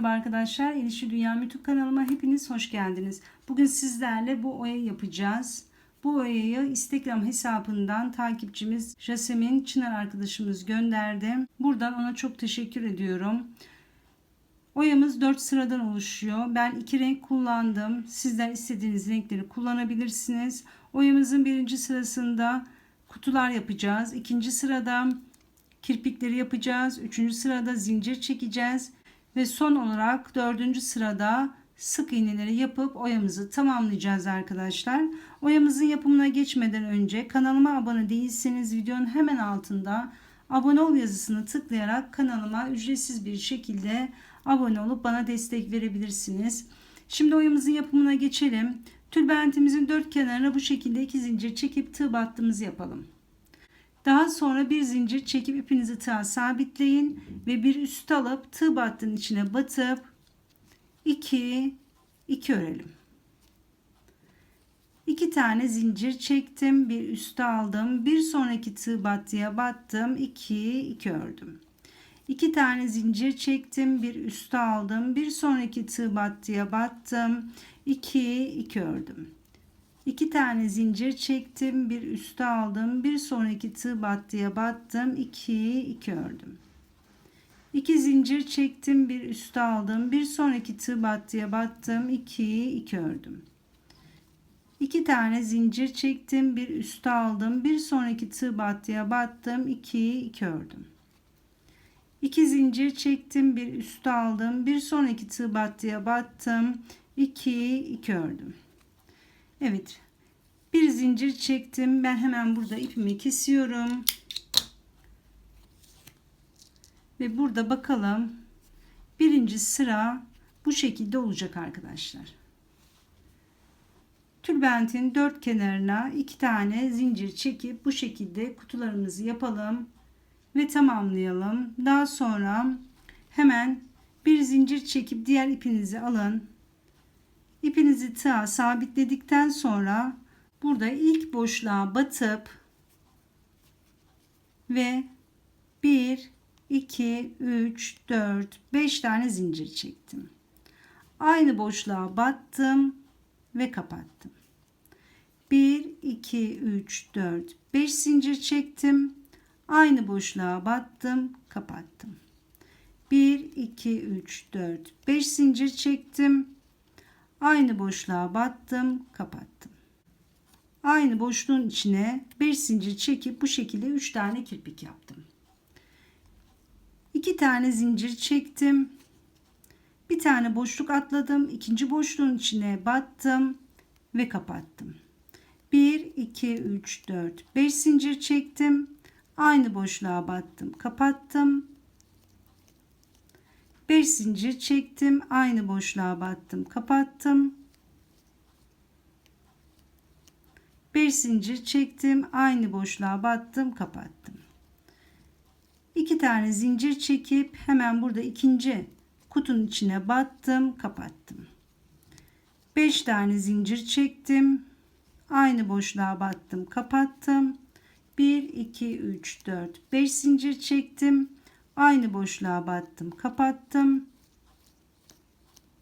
Merhaba arkadaşlar. İlişki Dünya YouTube kanalıma hepiniz hoş geldiniz. Bugün sizlerle bu oya yapacağız. Bu oyayı Instagram hesabından takipçimiz Jasemin Çınar arkadaşımız gönderdi. Buradan ona çok teşekkür ediyorum. Oyamız 4 sıradan oluşuyor. Ben iki renk kullandım. Sizler istediğiniz renkleri kullanabilirsiniz. Oyamızın birinci sırasında kutular yapacağız. İkinci sırada kirpikleri yapacağız. Üçüncü sırada zincir çekeceğiz. Ve son olarak dördüncü sırada sık iğneleri yapıp oyamızı tamamlayacağız arkadaşlar. Oyamızın yapımına geçmeden önce kanalıma abone değilseniz videonun hemen altında abone ol yazısını tıklayarak kanalıma ücretsiz bir şekilde abone olup bana destek verebilirsiniz. Şimdi oyamızın yapımına geçelim. Tülbentimizin dört kenarına bu şekilde iki zincir çekip tığ battığımızı yapalım. Daha sonra bir zincir çekip ipinizi tığa sabitleyin ve bir üst alıp tığ battığın içine batıp 2 2 örelim. 2 tane zincir çektim, bir üste aldım. Bir sonraki tığ battıya battım, 2 2 ördüm. 2 tane zincir çektim, bir üste aldım. Bir sonraki tığ battıya battım, 2 2 ördüm. 2 tane zincir çektim bir üste aldım bir sonraki tığ battıya battım 2 2 ördüm. 2 zincir çektim bir üste aldım bir sonraki tığ battıya battım 2 2 ördüm. 2 tane zincir çektim bir üste aldım bir sonraki tığ battıya battım 2 2 ördüm. 2 zincir çektim bir üste aldım bir sonraki tığ battıya battım 2 2 ördüm Evet. Bir zincir çektim. Ben hemen burada ipimi kesiyorum. Ve burada bakalım. Birinci sıra bu şekilde olacak arkadaşlar. Tülbentin dört kenarına iki tane zincir çekip bu şekilde kutularımızı yapalım ve tamamlayalım. Daha sonra hemen bir zincir çekip diğer ipinizi alın İpinizi tığa sabitledikten sonra burada ilk boşluğa batıp ve 1 2 3 4 5 tane zincir çektim. Aynı boşluğa battım ve kapattım. 1 2 3 4 5 zincir çektim. Aynı boşluğa battım, kapattım. 1 2 3 4 5 zincir çektim Aynı boşluğa battım, kapattım. Aynı boşluğun içine 5 zincir çekip bu şekilde 3 tane kirpik yaptım. 2 tane zincir çektim. Bir tane boşluk atladım. ikinci boşluğun içine battım ve kapattım. 1 2 3 4 5 zincir çektim. Aynı boşluğa battım, kapattım. 5 zincir çektim aynı boşluğa battım kapattım. 5 zincir çektim aynı boşluğa battım kapattım. 2 tane zincir çekip hemen burada ikinci kutunun içine battım kapattım. 5 tane zincir çektim aynı boşluğa battım kapattım. 1 2 3 4 5 zincir çektim aynı boşluğa battım kapattım.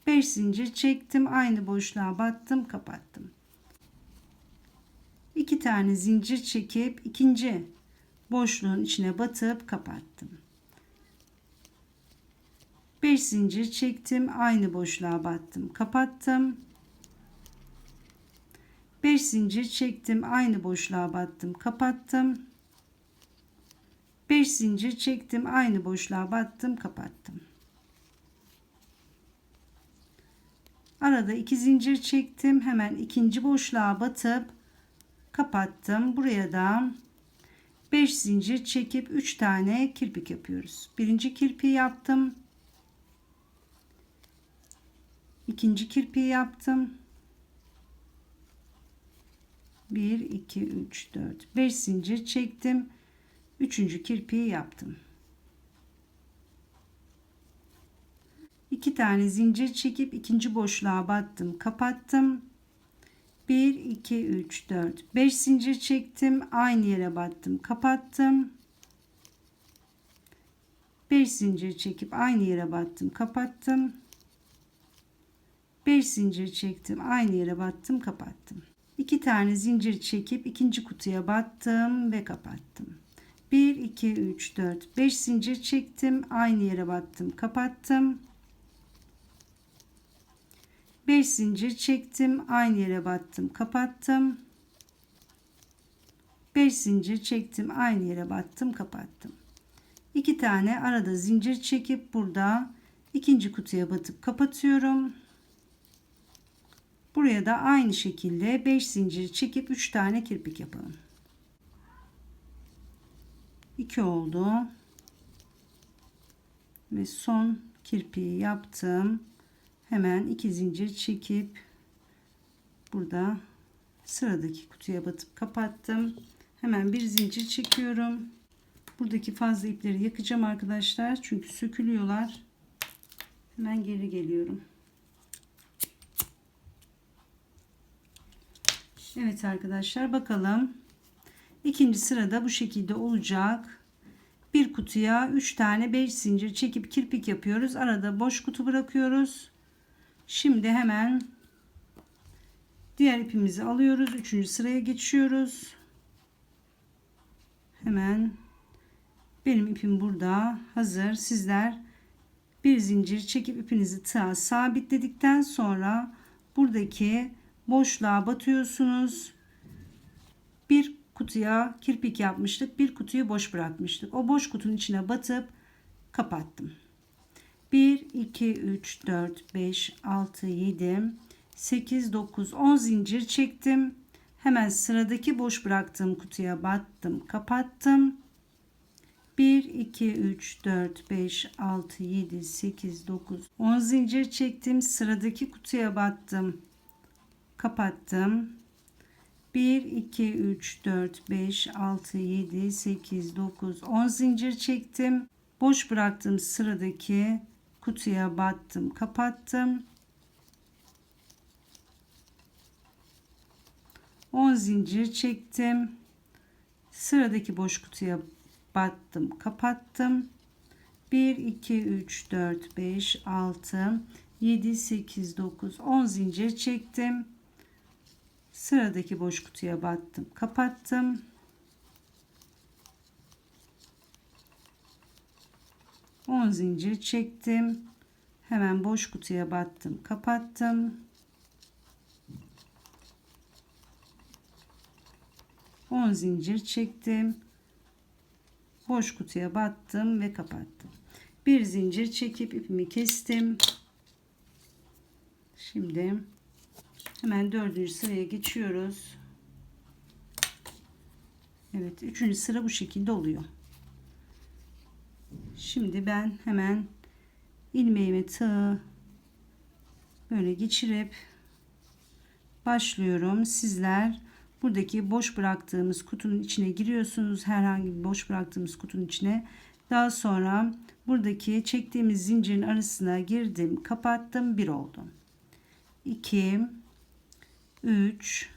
5 zincir çektim aynı boşluğa battım kapattım. 2 tane zincir çekip ikinci boşluğun içine batıp kapattım. 5 zincir çektim aynı boşluğa battım kapattım. 5 zincir çektim aynı boşluğa battım kapattım 5 zincir çektim. Aynı boşluğa battım kapattım. Arada 2 zincir çektim. Hemen ikinci boşluğa batıp kapattım. Buraya da 5 zincir çekip 3 tane kirpik yapıyoruz. Birinci kirpiği yaptım. İkinci kirpiği yaptım. 1 2 3 4 5 zincir çektim Üçüncü kirpiği yaptım. İki tane zincir çekip ikinci boşluğa battım, kapattım. 1 2 3 4 5 zincir çektim, aynı yere battım, kapattım. 5 zincir çekip aynı yere battım, kapattım. 5 zincir çektim. Aynı yere battım, kapattım. 2 tane zincir çekip ikinci kutuya battım ve kapattım. 1 2 3 4 5 zincir çektim. Aynı yere battım, kapattım. 5 zincir çektim. Aynı yere battım, kapattım. 5 zincir çektim. Aynı yere battım, kapattım. 2 tane arada zincir çekip burada ikinci kutuya batıp kapatıyorum. Buraya da aynı şekilde 5 zincir çekip 3 tane kirpik yapalım. 2 oldu. Ve son kirpiği yaptım. Hemen 2 zincir çekip burada sıradaki kutuya batıp kapattım. Hemen bir zincir çekiyorum. Buradaki fazla ipleri yakacağım arkadaşlar. Çünkü sökülüyorlar. Hemen geri geliyorum. Evet arkadaşlar bakalım. İkinci sırada bu şekilde olacak. Bir kutuya 3 tane 5 zincir çekip kirpik yapıyoruz. Arada boş kutu bırakıyoruz. Şimdi hemen diğer ipimizi alıyoruz. Üçüncü sıraya geçiyoruz. Hemen benim ipim burada hazır. Sizler bir zincir çekip ipinizi tığa sabitledikten sonra buradaki boşluğa batıyorsunuz. Bir kutuya kirpik yapmıştık. Bir kutuyu boş bırakmıştık. O boş kutunun içine batıp kapattım. 1 2 3 4 5 6 7 8 9 10 zincir çektim. Hemen sıradaki boş bıraktığım kutuya battım, kapattım. 1 2 3 4 5 6 7 8 9 10 zincir çektim. Sıradaki kutuya battım, kapattım. 1 2 3 4 5 6 7 8 9 10 zincir çektim. Boş bıraktığım sıradaki kutuya battım, kapattım. 10 zincir çektim. Sıradaki boş kutuya battım, kapattım. 1 2 3 4 5 6 7 8 9 10 zincir çektim. Sıradaki boş kutuya battım, kapattım. On zincir çektim. Hemen boş kutuya battım, kapattım. 10 zincir çektim. Boş kutuya battım ve kapattım. Bir zincir çekip ipimi kestim. Şimdi hemen dördüncü sıraya geçiyoruz. Evet, üçüncü sıra bu şekilde oluyor. Şimdi ben hemen ilmeğimi tığ böyle geçirip başlıyorum. Sizler buradaki boş bıraktığımız kutunun içine giriyorsunuz. Herhangi bir boş bıraktığımız kutunun içine. Daha sonra buradaki çektiğimiz zincirin arasına girdim, kapattım, bir oldu. 2 3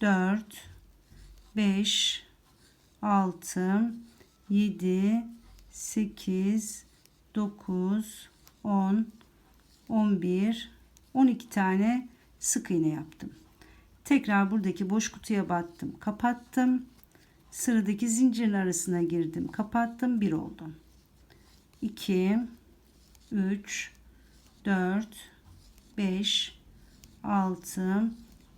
4 5 6 7 8 9 10 11 12 tane sık iğne yaptım. Tekrar buradaki boş kutuya battım. Kapattım. Sıradaki zincirin arasına girdim. Kapattım. 1 oldu. 2 3 4 5 6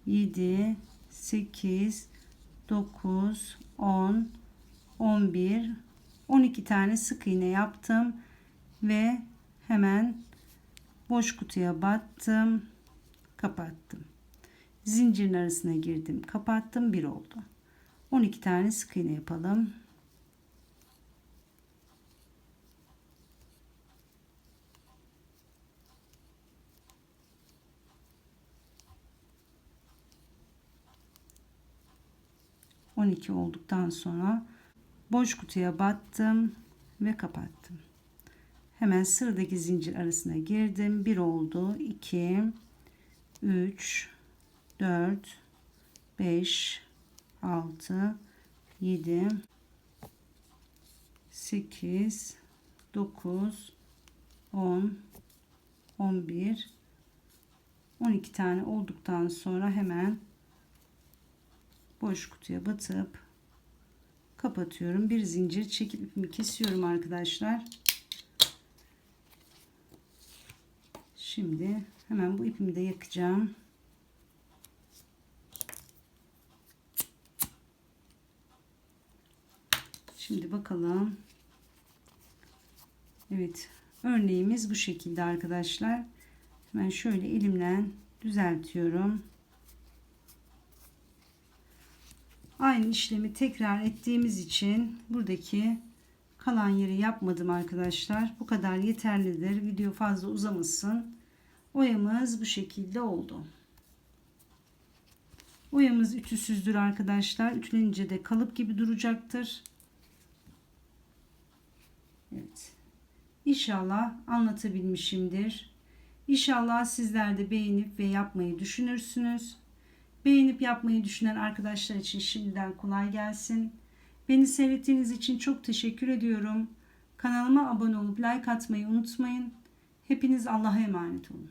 7 8 9 10 11 12 tane sık iğne yaptım ve hemen boş kutuya battım kapattım. Zincirin arasına girdim kapattım bir oldu. 12 tane sık iğne yapalım On iki olduktan sonra boş kutuya battım ve kapattım. Hemen sıradaki zincir arasına girdim. 1 oldu. 2 3 4 5 6 7 8 9 10 11 12 tane olduktan sonra hemen boş kutuya batıp kapatıyorum. Bir zincir çekip ipimi kesiyorum arkadaşlar. Şimdi hemen bu ipimi de yakacağım. Şimdi bakalım. Evet. Örneğimiz bu şekilde arkadaşlar. Hemen şöyle elimle düzeltiyorum. Aynı işlemi tekrar ettiğimiz için buradaki kalan yeri yapmadım arkadaşlar. Bu kadar yeterlidir. Video fazla uzamasın. Oyamız bu şekilde oldu. Oyamız ütüsüzdür arkadaşlar. Ütülenince de kalıp gibi duracaktır. Evet. İnşallah anlatabilmişimdir. İnşallah sizler de beğenip ve yapmayı düşünürsünüz. Beğenip yapmayı düşünen arkadaşlar için şimdiden kolay gelsin. Beni seyrettiğiniz için çok teşekkür ediyorum. Kanalıma abone olup like atmayı unutmayın. Hepiniz Allah'a emanet olun.